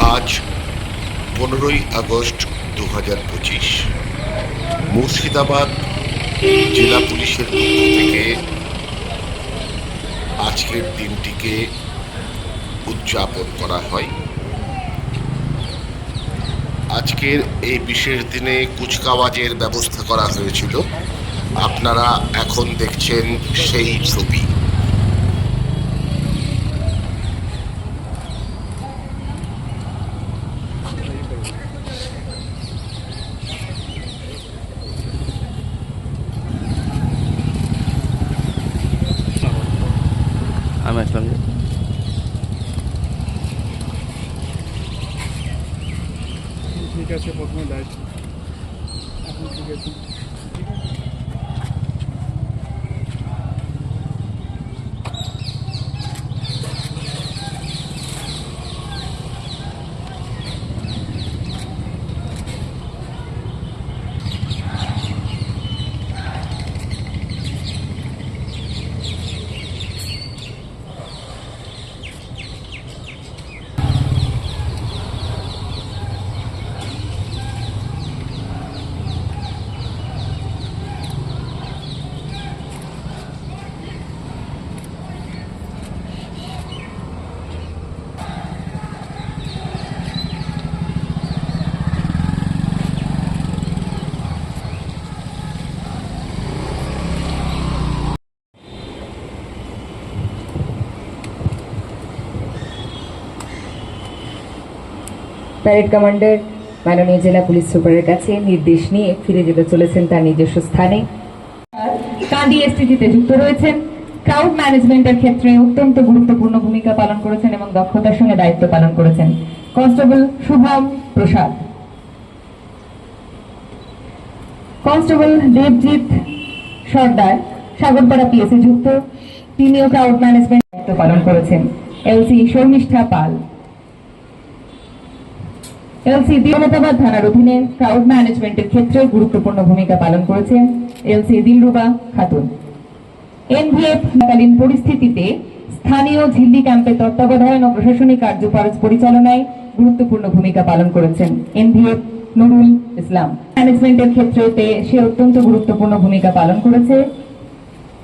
আজ পনেরোই আগস্ট দু হাজার পঁচিশ। মুর্শিদাবাদ জেলা পুলিশের পক্ষ থেকে আজকের দিনটিকে উদযাপন করা হয়। আজকের এই বিশেষ দিনে কুচকাওয়াজের ব্যবস্থা করা হয়েছিল। আপনারা এখন দেখছেন সেই ছবি। আমি আসলাম যে। ঠিক আছে প্রথমে দায়িত্ব এখন ঠিক আছে। প্যারেড কমান্ডার মাননীয় জেলা পুলিশ সুপারের কাছে নির্দেশ নিয়ে ফিরে যেতে চলেছেন তার নিজস্ব স্থানে। কান্দি এসটিজিতে যুক্ত রয়েছেন। ক্রাউড ম্যানেজমেন্টের ক্ষেত্রে অত্যন্ত গুরুত্বপূর্ণ ভূমিকা পালন করেছেন এবং দক্ষতার সঙ্গে দায়িত্ব পালন করেছেন। কনস্টেবল শুভম প্রসাদ। কনস্টেবল দেবজিৎ সর্দার সাগরপাড়া পিএসএ যুক্ত। তিনিও ক্রাউড ম্যানেজমেন্ট দায়িত্ব পালন করেছেন। এলসি শর্মিষ্ঠা পাল। এলসি দিলতাবাদ থানার অধীনে ক্রাউড ম্যানেজমেন্টের ক্ষেত্রে গুরুত্বপূর্ণ ভূমিকা পালন করেছেন এলসি দিলরুবা খাতুন। এনভিএফ কালীন পরিস্থিতিতে স্থানীয় ঝিল্লি ক্যাম্পে তত্ত্বাবধায়ন ও প্রশাসনিক কার্য পরিচালনায় গুরুত্বপূর্ণ ভূমিকা পালন করেছেন এনভিএফ নুরুল ইসলাম। ম্যানেজমেন্টের ক্ষেত্রে সে অত্যন্ত গুরুত্বপূর্ণ ভূমিকা পালন করেছে।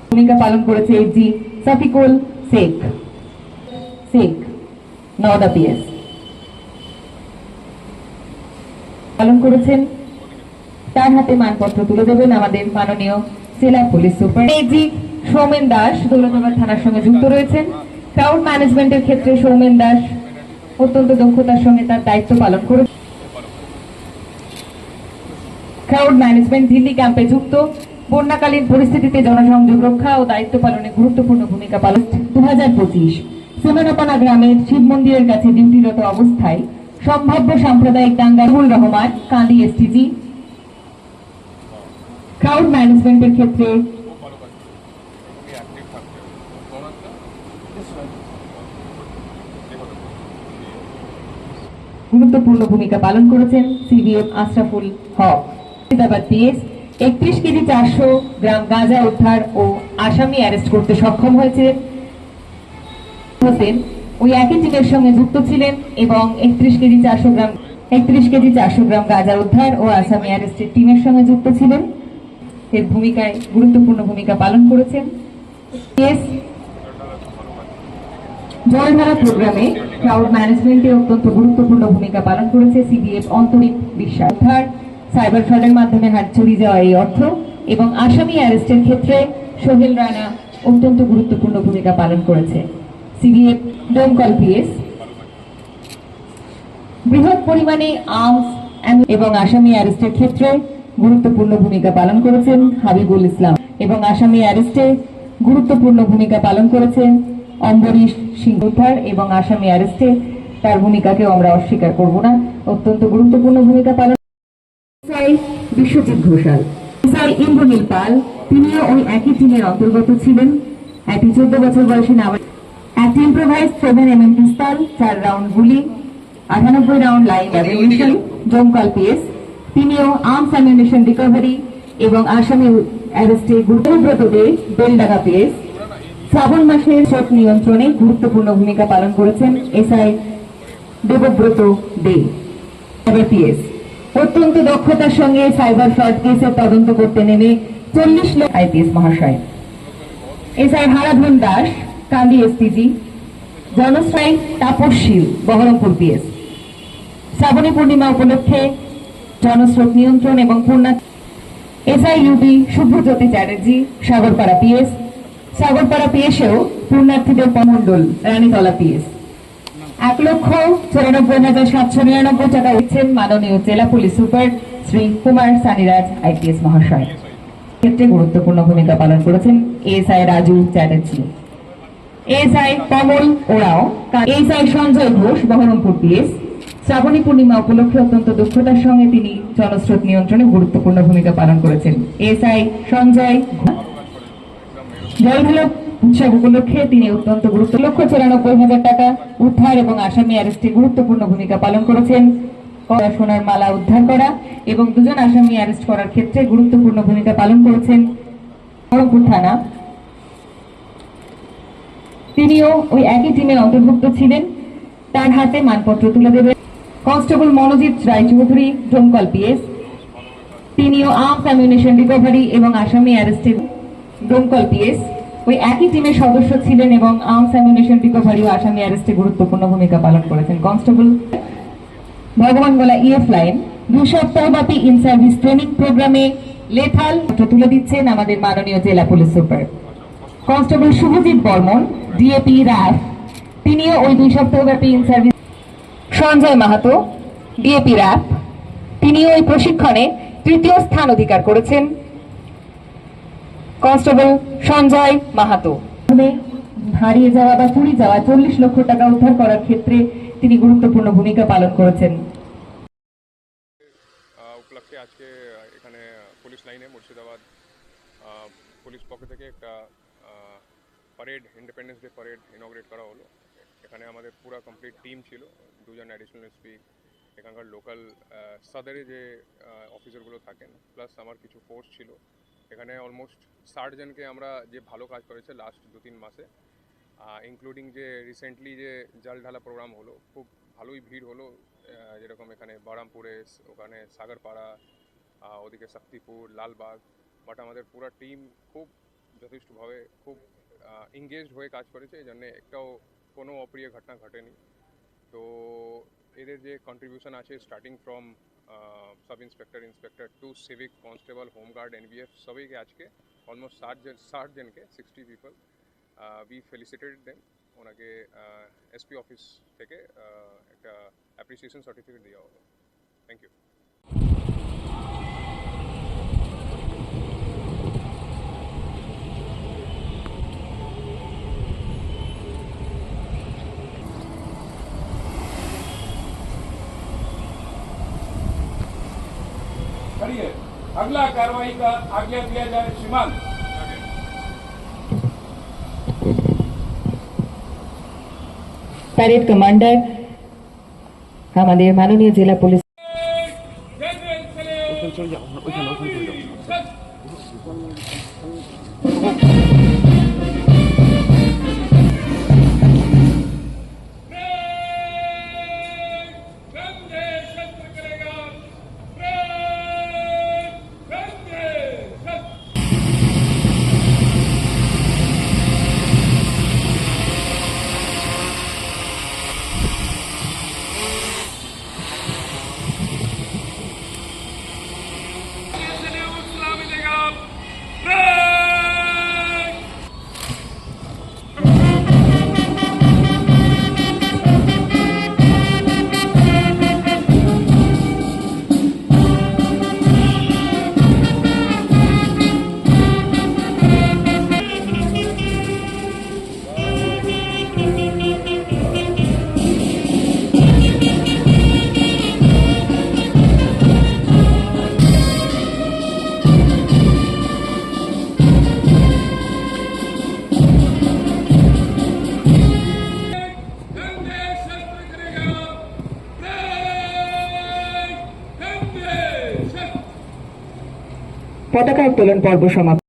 ভূমিকা পালন করেছে জি সাফিকুল শেখ। শেখ, নওদা পিএস পালন করেছেন। তার হাতে মানপত্র তুলে দেবেন আমাদের মাননীয় জেলা police super AG Soumen Das, Daulatabad থানার সঙ্গে যুক্ত রয়েছেন। ক্রাউড ম্যানেজমেন্টের ক্ষেত্রে সৌমেন দাস অত্যন্ত দক্ষতার সঙ্গে তার দায়িত্ব পালন করে ক্রাউড ম্যানেজমেন্ট দিল্লি ক্যাম্পে যুক্ত। বন্যাকালীন পরিস্থিতিতে জনসংযোগ রক্ষা ও দায়িত্ব পালনে গুরুত্বপূর্ণ ভূমিকা পালন দু হাজার পঁচিশ। সোনারাপানা গ্রামের শিব মন্দিরের কাছে ডিউটিরত অবস্থায় সম্ভাব্য সাম্প্রদায়িক দাঙ্গারুল রহমান কান্দি এসটিজি ক্রাউড ম্যানেজমেন্টের ক্ষেত্রে গুরুত্বপূর্ণ ভূমিকা পালন করেছেন সিবিএম আশরাফুল হক। মুর্শিদাবাদ পিএস, একত্রিশ কেজি চারশো গ্রাম গাঁজা উদ্ধার ও আসামি অ্যারেস্ট করতে সক্ষম হয়েছে হোসেন ওই একই টিমের সঙ্গে যুক্ত ছিলেন এবং একত্রিশ কেজি চারশো গ্রাম, একত্রিশ কেজি চারশো গ্রাম গাঁজা উদ্ধার ও আসামি অ্যারেস্টের টিমের সঙ্গে যুক্ত ছিলেন। এর ভূমিকায় গুরুত্বপূর্ণ ভূমিকা পালন করেছেন। জলধারা প্রোগ্রামে ক্রাউড ম্যানেজমেন্টে অত্যন্ত গুরুত্বপূর্ণ ভূমিকা পালন করেছে সিবিএফ অন্তরিক বিশ্বাস। উদ্ধার, সাইবার ফ্রডের মাধ্যমে হাত চুরি যাওয়া এই অর্থ এবং আসামি অ্যারেস্টের ক্ষেত্রে সোহেল রানা অত্যন্ত গুরুত্বপূর্ণ ভূমিকা পালন করেছে। CBF Domkal PS. বৃহৎ পরিমাণে আর্মস এবং আসামি অ্যারেস্টের ক্ষেত্রে গুরুত্বপূর্ণ ভূমিকা পালন করেছেন হাবিবুল ইসলাম এবং আসামি অ্যারেস্টে গুরুত্বপূর্ণ ভূমিকা পালন করেছেন অম্বরীশ এবং আসামি অ্যারেস্টে তার ভূমিকাকেও আমরা অস্বীকার করব না। অত্যন্ত গুরুত্বপূর্ণ ভূমিকা পালন বিশ্বজিৎ ঘোষাল। ইন্দ্রনীল পাল, তিনিও ওই একই টিমের অন্তর্গত ছিলেন। একটি চোদ্দ বছর বয়সী নাবালিক একটি improvise seven M M pistol চার রাউন্ড গুলি আটানব্বই রাউন্ড লাইন অ্যামিউনিশন জমকাল পিএস তিনিও আর্মস অ্যামিউনিশন রিকভারি এবং আসামি অ্যারেস্টে গুরুত্বব্রত দে বেলডাঙ্গা পিএস শ্রাবণ মাসের নিয়ন্ত্রণে গুরুত্বপূর্ণ ভূমিকা পালন করেছেন এসআই দেবব্রত দে। পিএস অত্যন্ত দক্ষতার সঙ্গে সাইবার ফ্রড কেসের তদন্ত করতে নেমে চল্লিশ লক্ষ আইপিএস মহাশয়। এসআই হারাধন দাস কান্দি এসপিজি জনশ্রী তাপসশীল, বহরমপুর পিএস। শ্রাবণী পূর্ণিমা উপলক্ষে জনস্রোত নিয়ন্ত্রণ এবং পূর্ণা এসআই ইউবি শুভ্রজ্যোতি চ্যাটার্জি, সাগরপাড়া পিএস। সাগরপাড়া পিএসেও পূর্ণার্থীদের মন্ডল রানীতলা পিএস। এক লক্ষ চুরানব্বই হাজার সাতশো নিরানব্বই টাকা উঠছেন মাননীয় জেলা police super Shri Kumar Saniraj, IPS মহাশয়। ক্ষেত্রে গুরুত্বপূর্ণ ভূমিকা পালন করেছেন SI Raju Chatterjee. SI Kamal Oraon. SI Sanjay Ghosh, Baharampur PS. Shravani Purnima উপলক্ষে অত্যন্ত দক্ষতার সঙ্গে তিনি জনস্রোত নিয়ন্ত্রণে গুরুত্বপূর্ণ ভূমিকা পালন করেছেন। এসআই সঞ্জয় ঘোষ। উৎসব উপলক্ষে তিনি অত্যন্ত গুরুত্ব লক্ষ চুরানব্বই হাজার টাকা উদ্ধার এবং আসামি অ্যারেস্টে গুরুত্বপূর্ণ ভূমিকা পালন করেছেন। সোনার মালা উদ্ধার করা এবং দুজন আসামি অ্যারেস্ট করার ক্ষেত্রে গুরুত্বপূর্ণ ভূমিকা পালন করেছেন। থানা তিনিও ওই একই টিমে অন্তর্ভুক্ত ছিলেন। তার হাতে মানপত্র তুলে দেবেন কনস্টেবল মনোজিৎ রায়চৌধুরী ডোমকল পিএস। তিনিও আর্মস অ্যামিউনেশন রিকভারি এবং আসামি অ্যারেস্টের ডোমকল পিএস ওই একই টিমের সদস্য ছিলেন এবং আর্মস অ্যামিউনেশন রিকভারি ও আসামি অ্যারেস্টে গুরুত্বপূর্ণ ভূমিকা পালন করেছেন কনস্টেবল। ভগবান গোলা ইএফ লাইন দুই সপ্তাহব্যাপী ইন সার্ভিস ট্রেনিং প্রোগ্রামে লেথাল তুলে দিচ্ছেন আমাদের মাননীয় জেলা police super. Constable Subhajit Barman DAP rough তিনিও ওই দুই সপ্তাহব্যাপী in service Sanjay Mahato DAP rough তিনিও ওই প্রশিক্ষণে তৃতীয় স্থান অধিকার করেছেন। কনস্টেবল সঞ্জয় মাহাতো। হারিয়ে যাওয়া বা চুরি যাওয়া চল্লিশ লক্ষ টাকা উদ্ধার করার ক্ষেত্রে তিনি গুরুত্বপূর্ণ ভূমিকা পালন করেছেন। উপলক্ষে আজকে এখানে পুলিশ লাইনে মুর্শিদাবাদ পুলিশ পক্ষ থেকে একটা প্যারেড ইন্ডিপেন্ডেন্স ডে প্যারেড ইনগ্রেট করা হলো। এখানে আমাদের পুরো কমপ্লিট টিম ছিল, দুজন অ্যাডিশনাল এসপি এখানকার লোকাল সাদারে যে অফিসারগুলো থাকেন প্লাস আমার কিছু ফোর্স ছিল। এখানে অলমোস্ট ষাট জনকে আমরা যে ভালো কাজ করেছে লাস্ট দু তিন মাসে ইনক্লুডিং যে রিসেন্টলি যে জল ঢালা প্রোগ্রাম হলো, খুব ভালোই ভিড় হলো যেরকম এখানে বারামপুরে, ওখানে সাগরপাড়া ওদিকে শক্তিপুর, লালবাগ বাট আমাদের পুরো টিম খুব যথেষ্টভাবে খুব এঙ্গেজড হয়ে কাজ করেছে, এই জন্যে একটাও কোনো অপ্রিয় ঘটনা ঘটেনি। তো এদের যে কন্ট্রিবিউশন আছে starting from sub inspector inspector to civic constable home guard NBF সবাইকে আজকে অলমোস্ট ষাট জন, ষাট জনকে sixty people we felicitated them ওনাকে এসপি অফিস থেকে একটা অ্যাপ্রিসিয়েশন সার্টিফিকেট দেওয়া হলো। থ্যাংক ইউ लिए अगला कार्रवाई का आज्ञा दिया जाए। श्रीमान। परेड कमांडर हमारे माननीय जिला पुलिस পতাকা উত্তোলন পর্ব সমাপ্ত।